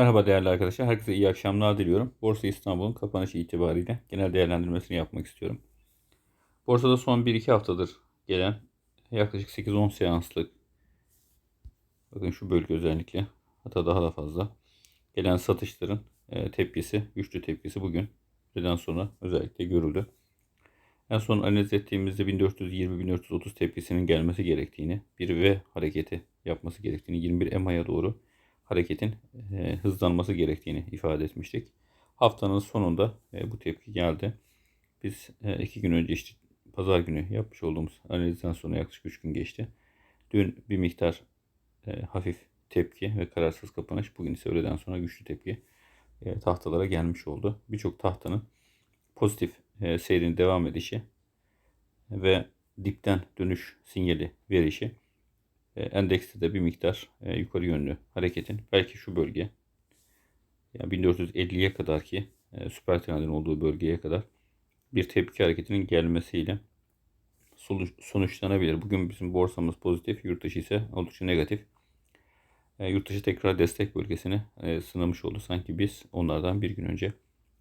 Merhaba değerli arkadaşlar. Herkese iyi akşamlar diliyorum. Borsa İstanbul'un kapanışı itibariyle genel değerlendirmesini yapmak istiyorum. Borsada son 1-2 haftadır gelen yaklaşık 8-10 seanslık bakın şu bölge özellikle hatta daha da fazla gelen satışların e, tepkisi, güçlü tepkisi bugün öğleden sonra özellikle görüldü. En son analiz ettiğimizde 1420-1430 tepkisinin gelmesi gerektiğini, bir V hareketi yapması gerektiğini, 21 EMA'ya doğru hareketin e, hızlanması gerektiğini ifade etmiştik. Haftanın sonunda e, bu tepki geldi. Biz e, iki gün önce işte pazar günü yapmış olduğumuz analizden sonra yaklaşık 3 gün geçti. Dün bir miktar e, hafif tepki ve kararsız kapanış. Bugün ise öğleden sonra güçlü tepki e, tahtalara gelmiş oldu. Birçok tahtanın pozitif e, seyrin devam edişi ve dipten dönüş sinyali verişi endekste de bir miktar e, yukarı yönlü hareketin belki şu bölge yani 1450'ye kadar ki e, süper trendin olduğu bölgeye kadar bir tepki hareketinin gelmesiyle sonuçlanabilir. Bugün bizim borsamız pozitif, yurt dışı ise oldukça negatif. Yurt dışı tekrar destek bölgesini sınamış oldu. Sanki biz onlardan bir gün önce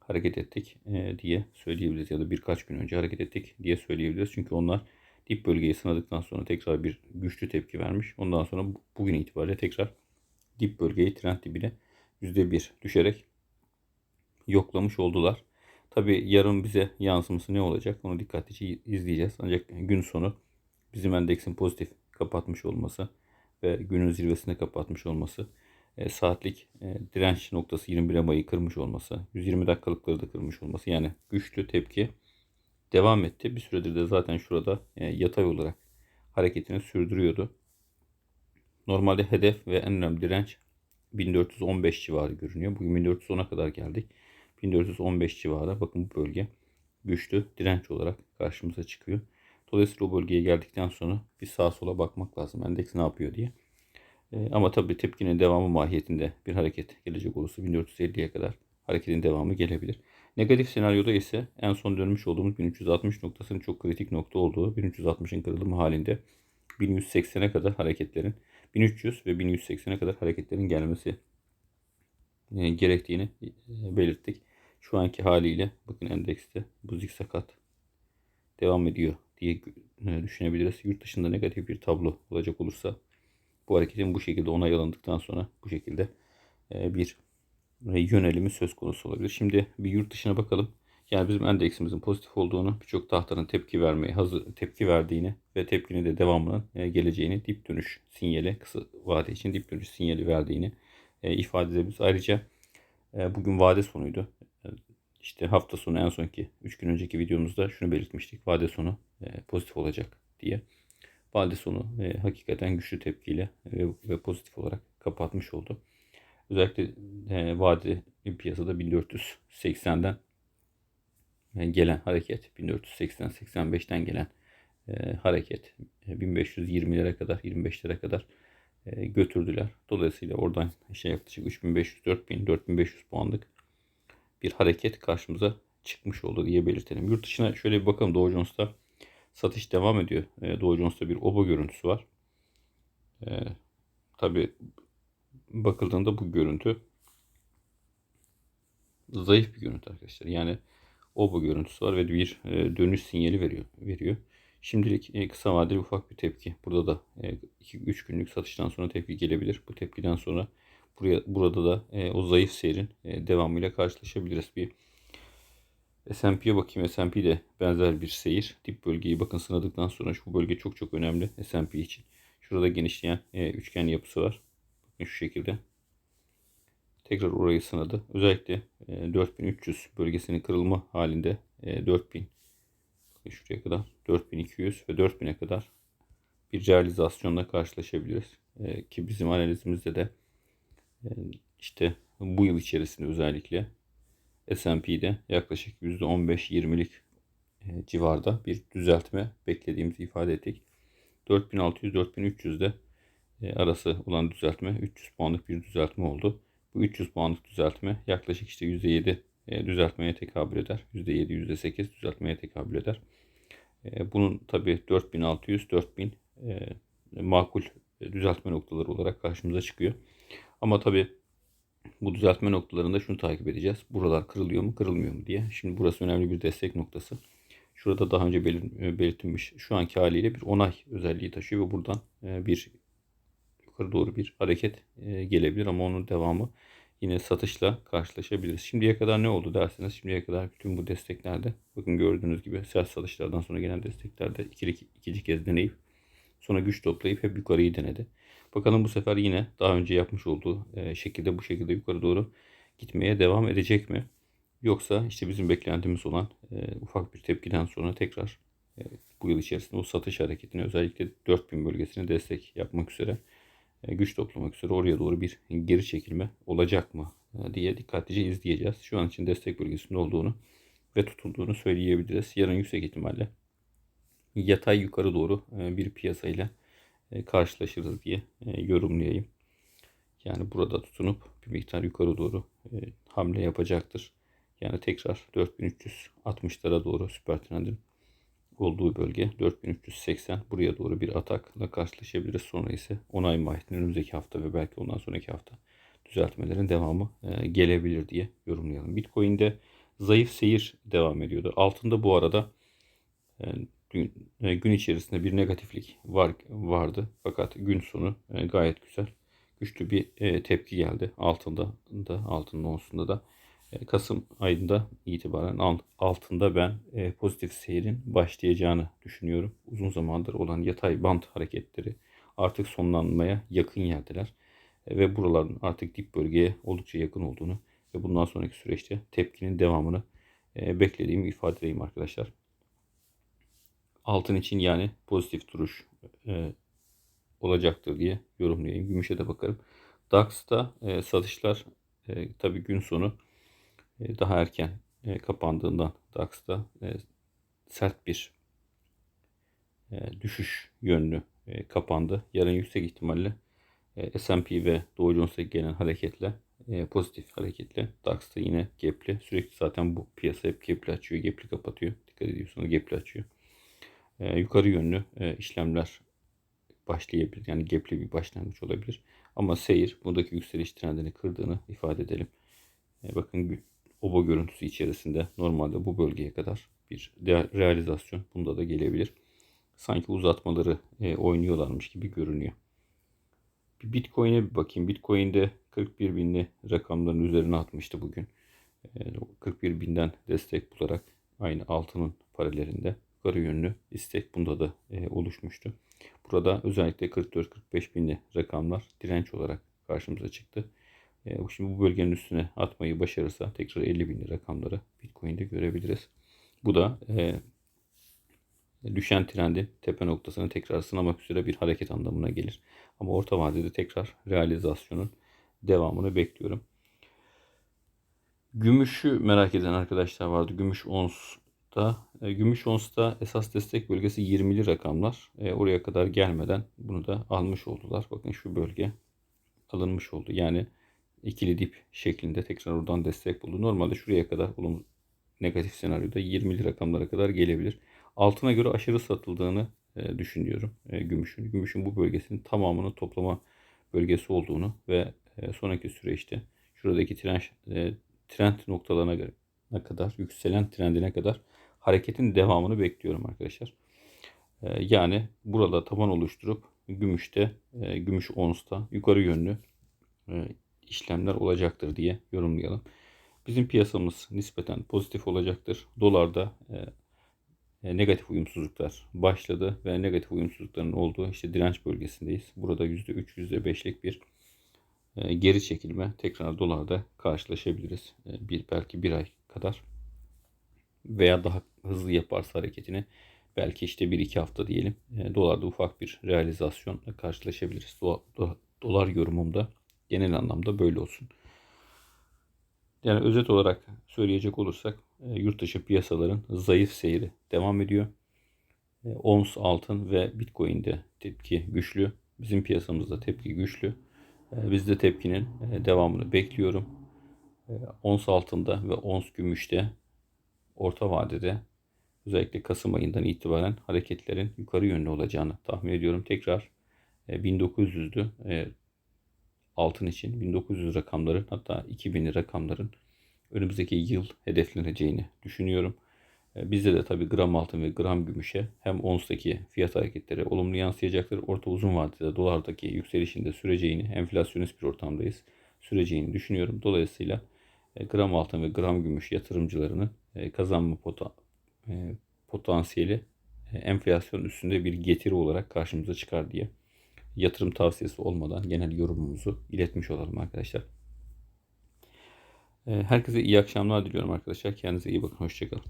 hareket ettik diye söyleyebiliriz ya da birkaç gün önce hareket ettik diye söyleyebiliriz. Çünkü onlar dip bölgeyi sınadıktan sonra tekrar bir güçlü tepki vermiş. Ondan sonra bugün itibariyle tekrar dip bölgeyi trend dibine %1 düşerek yoklamış oldular. Tabi yarın bize yansıması ne olacak onu dikkatlice izleyeceğiz. Ancak gün sonu bizim endeksin pozitif kapatmış olması ve günün zirvesinde kapatmış olması e, saatlik e, direnç noktası 21 Mayı kırmış olması, 120 dakikalıkları da kırmış olması yani güçlü tepki devam etti. Bir süredir de zaten şurada e, yatay olarak hareketini sürdürüyordu. Normalde hedef ve en önemli direnç 1415 civarı görünüyor. Bugün 1410'a kadar geldik. 1415 civarı bakın bu bölge güçlü direnç olarak karşımıza çıkıyor. Dolayısıyla o bölgeye geldikten sonra bir sağa sola bakmak lazım. Endeks ne yapıyor diye. E, ama tabii tepkinin devamı mahiyetinde bir hareket gelecek olursa 1450'ye kadar hareketin devamı gelebilir. Negatif senaryoda ise en son dönmüş olduğumuz 1360 noktasının çok kritik nokta olduğu 1360'ın kırılımı halinde 1180'e kadar hareketlerin 1300 ve 1180'e kadar hareketlerin gelmesi e, gerektiğini e, belirttik. Şu anki haliyle bakın endekste bu zikzakat devam ediyor diye e, düşünebiliriz. Yurt dışında negatif bir tablo olacak olursa bu hareketin bu şekilde onay alındıktan sonra bu şekilde bir yönelimi söz konusu olabilir. Şimdi bir yurt dışına bakalım. Yani bizim endeksimizin pozitif olduğunu, birçok tahtanın tepki vermeye hazır tepki verdiğini ve tepkinin de devamının e, geleceğini, dip dönüş sinyali kısa vade için dip dönüş sinyali verdiğini e, ifade edebiliriz. Ayrıca e, bugün vade sonuydu. İşte hafta sonu en sonki 3 gün önceki videomuzda şunu belirtmiştik. Vade sonu pozitif olacak diye. Vade sonu hakikaten güçlü tepkiyle ve pozitif olarak kapatmış oldu. Özellikle e, vadeli piyasada 1480'den e, gelen hareket, 1480-85'ten gelen e, hareket e, 1520'lere kadar, 25'lere kadar e, götürdüler. Dolayısıyla oradan işte yaklaşık 3500, 4000, 4500 puanlık bir hareket karşımıza çıkmış oldu diye belirtelim. Yurt dışına şöyle bir bakalım. Dow Jones'ta satış devam ediyor. E, Dow Jones'ta bir oba görüntüsü var. E, tabii bakıldığında bu görüntü zayıf bir görüntü arkadaşlar. Yani o bu görüntüsü var ve bir e, dönüş sinyali veriyor. veriyor. Şimdilik e, kısa vadeli ufak bir tepki. Burada da 2-3 e, günlük satıştan sonra tepki gelebilir. Bu tepkiden sonra buraya burada da o zayıf seyrin devamıyla karşılaşabiliriz. Bir S&P'ye bakayım. S&P de benzer bir seyir. Dip bölgeyi bakın sınadıktan sonra şu bölge çok çok önemli S&P için. Şurada genişleyen üçgen yapısı var şu şekilde. Tekrar orayı sınadı. Özellikle 4300 e, bölgesinin kırılma halinde 4000 e, şuraya kadar 4200 ve 4000'e kadar bir realizasyonla karşılaşabiliriz. E, ki bizim analizimizde de işte bu yıl içerisinde özellikle S&P'de yaklaşık %15-20'lik civarda bir düzeltme beklediğimizi ifade ettik. 4600-4300'de e, arası olan düzeltme 300 puanlık bir düzeltme oldu. Bu 300 puanlık düzeltme yaklaşık işte %7 e, düzeltmeye tekabül eder. %7, %8 düzeltmeye tekabül eder. E, bunun tabi 4600, 4000 makul düzeltme noktaları olarak karşımıza çıkıyor. Ama tabi Bu düzeltme noktalarında şunu takip edeceğiz. Buralar kırılıyor mu kırılmıyor mu diye. Şimdi burası önemli bir destek noktası. Şurada daha önce belir- e, belirtilmiş şu anki haliyle bir onay özelliği taşıyor ve buradan e, bir yukarı doğru bir hareket e, gelebilir ama onun devamı yine satışla karşılaşabiliriz. Şimdiye kadar ne oldu derseniz şimdiye kadar bütün bu desteklerde bakın gördüğünüz gibi sert satışlardan sonra gelen desteklerde ikili, ikinci kez deneyip sonra güç toplayıp hep yukarıyı denedi. Bakalım bu sefer yine daha önce yapmış olduğu e, şekilde bu şekilde yukarı doğru gitmeye devam edecek mi? Yoksa işte bizim beklentimiz olan e, ufak bir tepkiden sonra tekrar e, bu yıl içerisinde o satış hareketini özellikle 4000 bölgesine destek yapmak üzere güç toplamak üzere oraya doğru bir geri çekilme olacak mı e, diye dikkatlice izleyeceğiz. Şu an için destek bölgesinde olduğunu ve tutulduğunu söyleyebiliriz. Yarın yüksek ihtimalle yatay yukarı doğru e, bir piyasayla karşılaşırız diye yorumlayayım. Yani burada tutunup bir miktar yukarı doğru hamle yapacaktır. Yani tekrar 4360'lara doğru süper trendin olduğu bölge 4380 buraya doğru bir atakla karşılaşabiliriz. Sonra ise onay mahiyetinin önümüzdeki hafta ve belki ondan sonraki hafta düzeltmelerin devamı e, gelebilir diye yorumlayalım. Bitcoin'de zayıf seyir devam ediyordu. Altında bu arada e, gün, e, gün içerisinde bir negatiflik var vardı. Fakat gün sonu gayet güzel güçlü bir tepki geldi. Altında da altının onsunda da Kasım ayında itibaren altında ben e, pozitif seyrin başlayacağını düşünüyorum. Uzun zamandır olan yatay band hareketleri artık sonlanmaya yakın yerdeler. E, ve buraların artık dip bölgeye oldukça yakın olduğunu ve bundan sonraki süreçte tepkinin devamını beklediğimi ifade edeyim arkadaşlar. Altın için yani pozitif duruş olacaktır diye yorumlayayım. Gümüşe de bakarım. DAX'ta satışlar tabii gün sonu e, daha erken e, kapandığından DAX'ta e, sert bir düşüş yönlü kapandı. Yarın yüksek ihtimalle S&P ve Dow Jones'a gelen hareketle pozitif hareketle DAX'ta yine gap'li. Sürekli zaten bu piyasa hep gap'li açıyor, gap'li kapatıyor. Dikkat ediyorsunuz gap'li açıyor. Yukarı yönlü işlemler başlayabilir. Yani gap'li bir başlangıç olabilir. Ama seyir buradaki yükseliş trendini kırdığını ifade edelim. Bakın oba görüntüsü içerisinde normalde bu bölgeye kadar bir realizasyon bunda da gelebilir. Sanki uzatmaları e, oynuyorlarmış gibi görünüyor. Bir Bitcoin'e bir bakayım. Bitcoin'de 41 binli rakamların üzerine atmıştı bugün. E, 41 binden destek bularak aynı altının paralelinde yukarı yönlü istek bunda da e, oluşmuştu. Burada özellikle 44-45 binli rakamlar direnç olarak karşımıza çıktı. E, şimdi bu bölgenin üstüne atmayı başarırsa tekrar 50 bin rakamları Bitcoin'de görebiliriz. Bu da e, düşen trendi tepe noktasını tekrar sınamak üzere bir hareket anlamına gelir. Ama orta vadede tekrar realizasyonun devamını bekliyorum. Gümüşü merak eden arkadaşlar vardı. Gümüş onsta. E, gümüş onsta esas destek bölgesi 20'li rakamlar. E, oraya kadar gelmeden bunu da almış oldular. Bakın şu bölge alınmış oldu. Yani ikili dip şeklinde tekrar oradan destek buldu. Normalde şuraya kadar olumlu negatif senaryoda 20'li rakamlara kadar gelebilir. Altına göre aşırı satıldığını e, düşünüyorum e, gümüşün. Gümüşün bu bölgesinin tamamını toplama bölgesi olduğunu ve e, sonraki süreçte şuradaki trend, e, trend noktalarına göre ne kadar yükselen trendine kadar hareketin devamını bekliyorum arkadaşlar. E, yani burada taban oluşturup gümüşte, e, gümüş onsta yukarı yönlü e, işlemler olacaktır diye yorumlayalım. Bizim piyasamız nispeten pozitif olacaktır. Dolarda e, e, negatif uyumsuzluklar başladı ve negatif uyumsuzlukların olduğu işte direnç bölgesindeyiz. Burada %3, %5'lik bir e, geri çekilme tekrar dolarda karşılaşabiliriz. E, bir belki bir ay kadar veya daha hızlı yaparsa hareketini belki işte bir iki hafta diyelim e, dolarda ufak bir realizasyonla karşılaşabiliriz. Do, do, dolar yorumumda genel anlamda böyle olsun. Yani özet olarak söyleyecek olursak e, yurt dışı piyasaların zayıf seyri devam ediyor. E, ons altın ve Bitcoin'de tepki güçlü. Bizim piyasamızda tepki güçlü. E, biz de tepkinin devamını bekliyorum. Ons altında ve ons gümüşte orta vadede özellikle Kasım ayından itibaren hareketlerin yukarı yönlü olacağını tahmin ediyorum. Tekrar 1900'lü altın için 1900 rakamların hatta 2000 rakamların önümüzdeki yıl hedefleneceğini düşünüyorum. E, Bizde de tabii gram altın ve gram gümüşe hem onstaki fiyat hareketleri olumlu yansıyacaktır. Orta uzun vadede dolardaki yükselişinde süreceğini, enflasyonist bir ortamdayız, süreceğini düşünüyorum. Dolayısıyla e, gram altın ve gram gümüş yatırımcılarının e, kazanma pota- potansiyeli enflasyon üstünde bir getiri olarak karşımıza çıkar diye yatırım tavsiyesi olmadan genel yorumumuzu iletmiş olalım arkadaşlar. E, Herkese iyi akşamlar diliyorum arkadaşlar. Kendinize iyi bakın. Hoşçakalın.